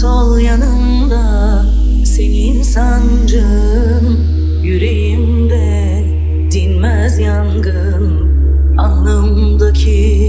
Sol yanımda senin sancın Yüreğimde dinmez yangın. Alnımdaki